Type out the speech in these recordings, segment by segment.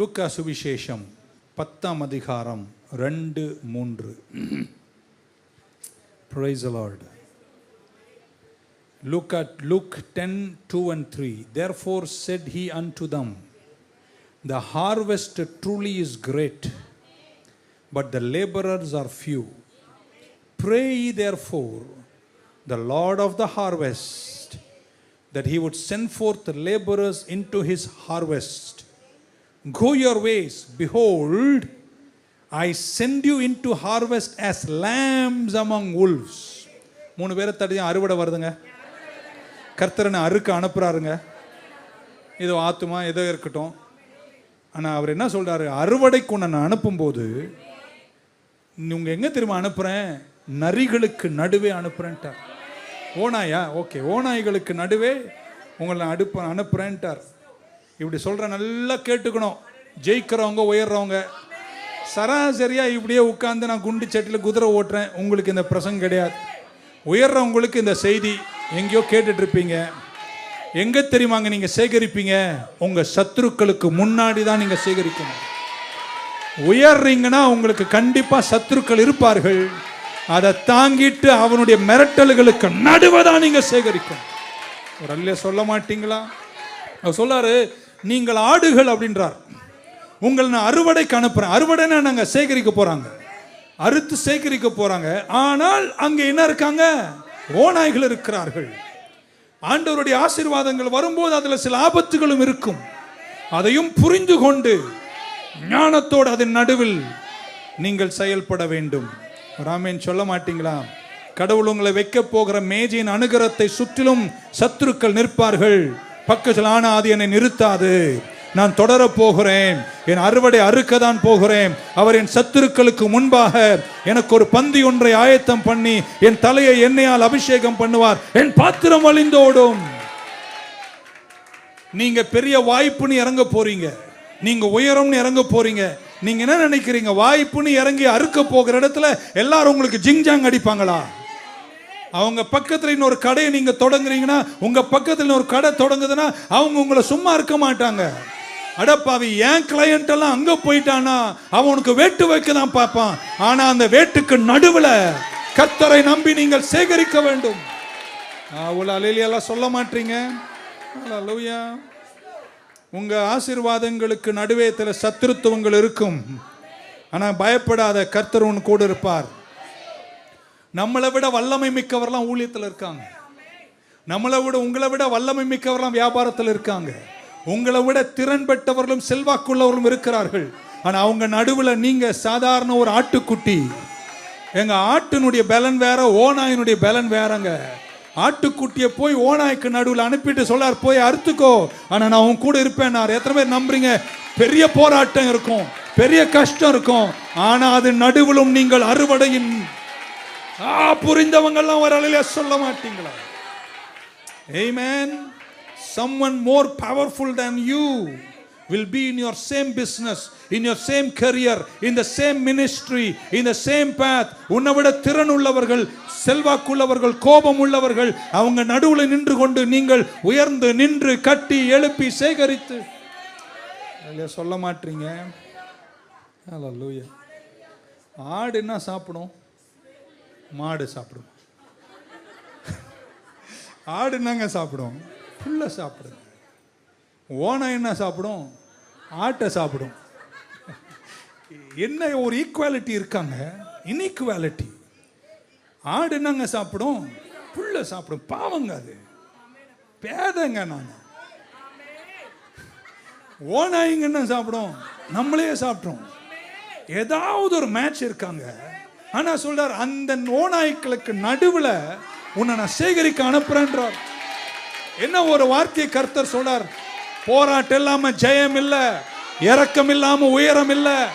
லூக்கா சுவிசேஷம் பத்தாம் அதிகாரம் ரெண்டு மூன்று Praise the Lord. Look at Luke 10 2 and 3. Therefore said he unto them, The harvest truly is great, but the laborers are few. Pray ye therefore the Lord of the harvest that he would send forth the laborers into his harvest. Go your ways, behold, I send you in to harvest as lambs among wolves மூணு பேரை தடியும் அறுவடை வருதுங்க. கர்த்தரனை அறுக்க அனுப்புறாருங்க. ஏதோ ஆத்துமா எதோ இருக்கட்டும். ஆனால் அவர் என்ன சொல்கிறாரு அறுவடைக்கு உன்னை நான் அனுப்பும்போது உங்கள் எங்கே திரும்ப அனுப்புகிறேன் நரிகளுக்கு நடுவே அனுப்புகிறேன்ட்டார் ஓநாயா? ஓகே. ஓநாய்களுக்கு நடுவே உங்களை நான் அடுப்ப அனுப்புகிறேன்ட்டார் இப்படி சொல்கிற நல்லா கேட்டுக்கணும். ஜெயிக்கிறவங்க உயர்றவங்க. சராசரியாக இப்படியே உட்காந்து நான் குண்டு சட்டியில் குதிரை ஓட்டுறேன். உங்களுக்கு இந்த பிரசங்கம் கிடையாது. உயர்றவங்களுக்கு இந்த செய்தி எங்கேயோ கேட்டுட்ருப்பீங்க எங்கே தெரியுமாங்க நீங்கள் சேகரிப்பீங்க? உங்கள் சத்துருக்களுக்கு முன்னாடி தான் நீங்கள் சேகரிக்கணும். உயர்றீங்கன்னா உங்களுக்கு கண்டிப்பாக சத்துருக்கள் இருப்பார்கள். அதை தாங்கிட்டு அவனுடைய மிரட்டல்களுக்கு நடுவதான் நீங்கள் சேகரிக்கணும். ஒரு அல்ல சொல்ல மாட்டீங்களா? அவர் சொல்லாரு நீங்கள் ஆடுகள் அப்படின்றார். உங்களை நான் அறுவடைக்கு அனுப்புறேன். அறுவடைன்னா நாங்கள் சேகரிக்க போறாங்க. அறுத்து சேகரிக்க போறாங்க. ஆனால் அங்க என்ன இருக்காங்க? ஓநாய்கள் இருக்கிறார்கள். ஆண்டவருடைய ஆசீர்வாதங்கள் வரும்போது அதுல சில ஆபத்துகளும் இருக்கும். அதையும் புரிந்து கொண்டு ஞானத்தோடு அதன் நடுவில் நீங்கள் செயல்பட வேண்டும். ராமேன் சொல்ல மாட்டீங்களா? கடவுள் உங்களை வைக்க போகிற மேஜையின் அனுகரத்தை சுற்றிலும் சத்துருக்கள் நிற்பார்கள். பக்கத்தில் ஆனால் அது என்னை நிறுத்தாது. நான் தொடரப் போகிறேன். என் அறுவடை அறுக்கதான் போகிறேன். அவர் என் சத்துருக்களுக்கு முன்பாக எனக்கு ஒரு பந்தி ஒன்றை ஆயத்தம் பண்ணி என் தலையை எண்ணெயால் அபிஷேகம் பண்ணுவார். என் பாத்திரம் வழிந்தோடும். நீங்க பெரிய வாய்ப்புன்னு இறங்க போறீங்க. நீங்க உயரம்னு இறங்க போறீங்க. நீங்க என்ன நினைக்கிறீங்க? வாய்ப்புன்னு இறங்கி அறுக்க போகிற இடத்துல எல்லாரும் உங்களுக்கு ஜிங்ஜாங் அடிப்பாங்களா? அவங்க பக்கத்தில் இன்னொரு கடையை நீங்க தொடங்குறீங்கன்னா உங்க பக்கத்தில் இன்னொரு கடை தொடங்குதுன்னா அவங்க உங்களை சும்மா இருக்க மாட்டாங்க. அடப்பாவி என் கிளையண்ட் எல்லாம் அங்க போயிட்டானா அவனுக்கு வேட்டு வைக்க தான் பார்ப்பான். ஆனா அந்த வேட்டுக்கு நடுவில் கத்தரை நம்பி நீங்கள் சேகரிக்க வேண்டும். அவ்வளோ அலையிலையெல்லாம் சொல்ல மாட்டீங்க. அல்லேலூயா உங்க ஆசீர்வாதங்களுக்கு நடுவே சில சத்துருத்துவங்கள் இருக்கும். ஆனா பயப்படாத கர்த்தர் உன் கூட இருப்பார். நம்மளை விட வல்லமை மிக்கவர்லாம் ஊழியத்தில் இருக்காங்க. நம்மளை விட உங்களை விட வல்லமை மிக்கவர்லாம் வியாபாரத்தில் இருக்காங்க. உங்களை விட திறன் பெற்றவர்களும் செல்வாக்குள்ளவர்களும் இருக்கிறார்கள். ஆனா அவங்க நடுவில் நீங்க சாதாரண ஒரு ஆட்டுக்குட்டி. எங்க ஆட்டினுடைய பலன் வேற ஓநாயினுடைய பலன் வேறங்க. ஆட்டுக்குட்டியை போய் ஓநாய்க்கு நடுவில் அனுப்பிட்டு சொல்லார் போய் அறுத்துக்கோ. ஆனா நான் உன் கூட இருப்பேன் நான் எத்தனை பேர் நம்புறீங்க? பெரிய போராட்டம் இருக்கும் பெரிய கஷ்டம் இருக்கும். ஆனா அது நடுவிலும் நீங்கள் அறுவடையின் புரிந்தவங்கெல்லாம் ஒரு அலையில சொல்ல மாட்டீங்களா? Amen. Someone more powerful than you will be in your same business, in your same career, in the same ministry, in the same path. உன்னை விட திறன் உள்ளவர்கள் செல்வாக்குள்ளவர்கள் கோபம் உள்ளவர்கள் அவங்க நடுவில் நின்று கொண்டு நீங்கள் உயர்ந்து நின்று கட்டி எழுப்பி சேகரித்து. சொல்ல மாட்டீங்க. ஆடு என்ன சாப்பிடும். மாடு சாப்பிடும். ஆடு என்னங்க சாப்பிடும். புல்லை சாப்பிடும். ஓனை என்ன சாப்பிடும்? ஆட்டை சாப்பிடும். என்ன ஒரு ஈக்குவாலிட்டி இருக்காங்க? இன்இக்குவாலிட்டி ஆடு என்னங்க சாப்பிடும் புல்லை சாப்பிடும். பாவங்க அது. பேதங்க நான். ஓனாயிங்க என்ன சாப்பிடும்? நம்மளே சாப்பிட்டோம். ஏதாவது ஒரு மேட்ச் இருக்காங்க. ஆனா சொல்றார் அந்த ஓநாய்க்களுக்கு நடுவில் உன்னை நான் சேகரிக்க அனுப்புறேன்றார். என்ன ஒரு வார்த்தையை கர்த்தர் சொல்றார்? போராட்டம் இல்லாம ஜெயம் இல்ல இறக்கம் இல்லாம உயரம் இல்ல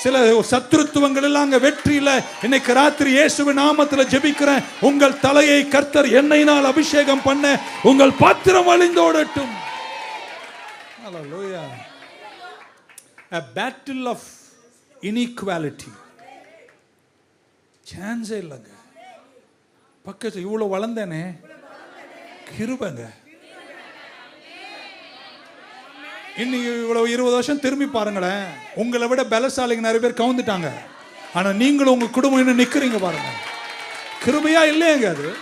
சில சத்ருத்துவங்கள் எல்லாம் அங்க வெற்றி இல்ல. இன்னைக்கு ராத்திரி இயேசுவி நாமத்துல ஜெபிக்கிறேன். உங்கள் தலையை கர்த்தர் எண்ணெயினால் அபிஷேகம் பண்ண உங்கள் பாத்திரம் வழிந்தோடட்டும். Hallelujah. A battle of inequality. சான்ஸே இல்லைங்க. பக்கத்து இவ்வளோ வளர்ந்தேனே. கிருபங்க. இன்னைக்கு இவ்வளவு இருபது வருஷம் திரும்பி பாருங்களேன். உங்களை விட பலசாலிங்க நிறைய பேர் கவுந்துட்டாங்க. ஆனா நீங்களும் உங்க குடும்பம் இன்னும் நிக்கிறீங்க பாருங்க. கிருபையா இல்லையங்க அது.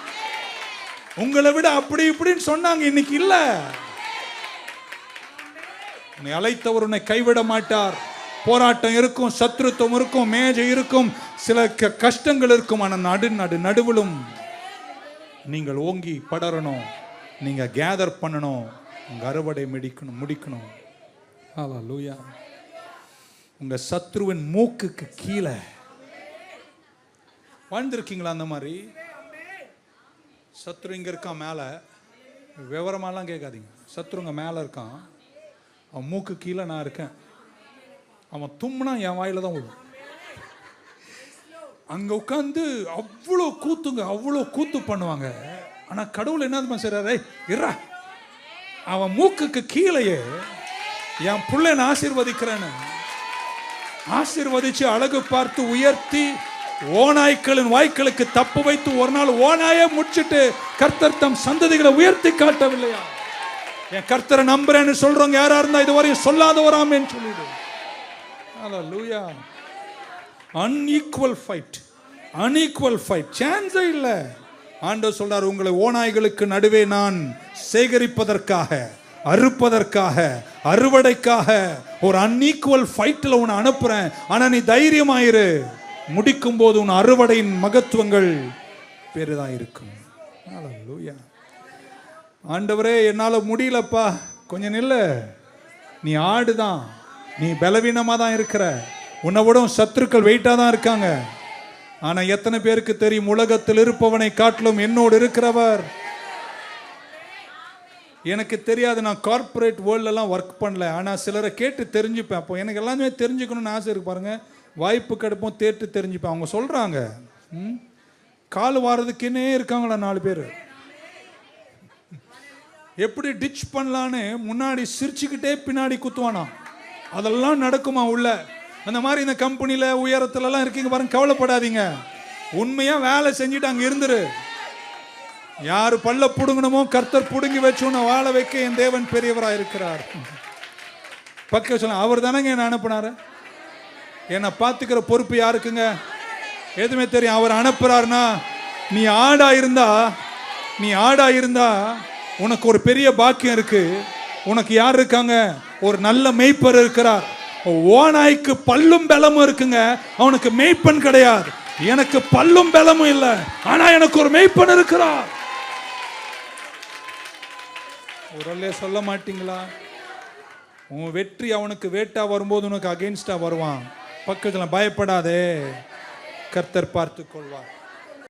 உங்களை விட அப்படி இப்படின்னு சொன்னாங்க இன்னைக்கு இல்லை. உன்னை அழைத்தவர் உன்னை கைவிட மாட்டார். போராட்டம் இருக்கும் சத்ருத்துவம் இருக்கும் மேஜை இருக்கும். சில க- கஷ்டங்கள் இருக்கும் ஆனால் நடு நடு நடுவிலும் நீங்கள் ஓங்கி படரணும் நீங்கள் கேதர் பண்ணணும் உங்கள் அறுவடை முடிக்கணும் முடிக்கணும். லூயா உங்கள் சத்ருவின் மூக்குக்கு கீழே. வாழ்ந்திருக்கீங்களா அந்த மாதிரி? சத்ரு இங்கே இருக்கான் மேலே. விவரமாலாம் கேட்காதீங்க. சத்ருங்க மேலே இருக்கான். அவன் மூக்கு கீழே நான் இருக்கேன். அவன் தும்முனா என் வாயில தான் விழும். அங்க உட்காந்து அவ்வளோ கூத்துங்க அவ்வளோ கூத்து பண்ணுவாங்க. ஆனா கடவுள் என்ன தெரியுமா இறா அவன் மூக்குக்கு கீழேயே என் பிள்ளைன்னு ஆசீர்வதிக்கிறேன்னு ஆசீர்வதிச்சு அழகு பார்த்து உயர்த்தி ஓநாய்க்களின் வாய்க்களுக்கு தப்பு வைத்து ஒரு நாள் ஓநாயே முடிச்சிட்டு கர்த்தர் தம் சந்ததிகளை உயர்த்தி காட்டவில்லையா? என் கர்த்தரை நம்புறேன்னு சொல்றவங்க யாரா இருந்தா இதுவரையும் சொல்லாதவராமேன்னு சொல்லிடு. லூயா அன்ஈக்குவல் ஃபைட் அன்ஈக்குவல் ஃபைட் சான்ஸே இல்லை. ஆண்டவர் சொல்றார் உங்களை ஓநாய்களுக்கு நடுவே நான் சேகரிப்பதற்காக அறுப்பதற்காக அறுவடைக்காக ஒரு அன்ஈக்குவல் ஃபைட்டில் உன்னை அனுப்புறேன். ஆனால் நீ தைரியமாயிரு. முடிக்கும் போது உன் அறுவடையின் மகத்துவங்கள் பெரிதாக இருக்கும். ஆண்டவரே என்னால் முடியலப்பா. கொஞ்சம் நில்லு. நீ ஆடுதான். நீ பலவீனமாக தான் இருக்கிற. உன்னை விட சத்துருக்கள் வெயிட்டாக தான் இருக்காங்க. ஆனால் எத்தனை பேருக்கு தெரியும் உலகத்தில் இருப்பவனை காட்டிலும் என்னோடு இருக்கிறவர்? எனக்கு தெரியாது நான் கார்ப்பரேட் வேர்ல்டெல்லாம் ஒர்க் பண்ணல. ஆனால் சிலரை கேட்டு தெரிஞ்சுப்பேன். அப்போ எனக்கு எல்லாமே தெரிஞ்சுக்கணும்னு ஆசை இருக்கு பாருங்கள் வாய்ப்பு கிடைப்போம் தேட்டு தெரிஞ்சுப்பேன். அவங்க சொல்கிறாங்க ம்? கால் வாரதுக்குன்னே இருக்காங்களா நாலு பேர்? எப்படி டிச் பண்ணலான்னு முன்னாடி சிரிச்சுக்கிட்டே பின்னாடி குத்துவானா அதெல்லாம் நடக்குமா உள்ள? அந்த மாதிரி இந்த கம்பெனியில் உயரத்துலலாம் இருக்கீங்க பாருங்க கவலைப்படாதீங்க. உண்மையாக வேலை செஞ்சுட்டு அங்கே இருந்துரு. யார் பல்ல பிடுங்கணுமோ கர்த்தர் பிடுங்கி வச்சு உன்னை வாழ வைக்க என் தேவன் பெரியவராக இருக்கிறார். பக்க சொல்ல அவர் தானேங்க என்ன அனுப்புனாரு? என்னை பார்த்துக்கிற பொறுப்பு யாருக்குங்க? எதுவுமே தெரியும் அவர் அனுப்புறாருனா நீ ஆடா இருந்தா நீ ஆடா இருந்தா உனக்கு ஒரு பெரிய பாக்கியம் இருக்கு. உனக்கு யார் இருக்காங்க? ஒரு நல்ல மெய்ப்பர் இருக்கிறார். ஓநாய்க்கு பல்லும் பலமும் இருக்குங்க. அவனுக்கு மெய்ப்பன் கிடையாது. எனக்கு பல்லும் பலமும் இல்லை. ஆனா எனக்கு ஒரு மெய்ப்பன் இருக்கிறார். உரல்லே சொல்ல மாட்டீங்களா? உன் வெற்றி அவனுக்கு வேட்டா வரும்போது உனக்கு அகெயின்ஸ்டா வருவான். பக்கத்துல பயப்படாதே. கர்த்தர் பார்த்து கொள்வார்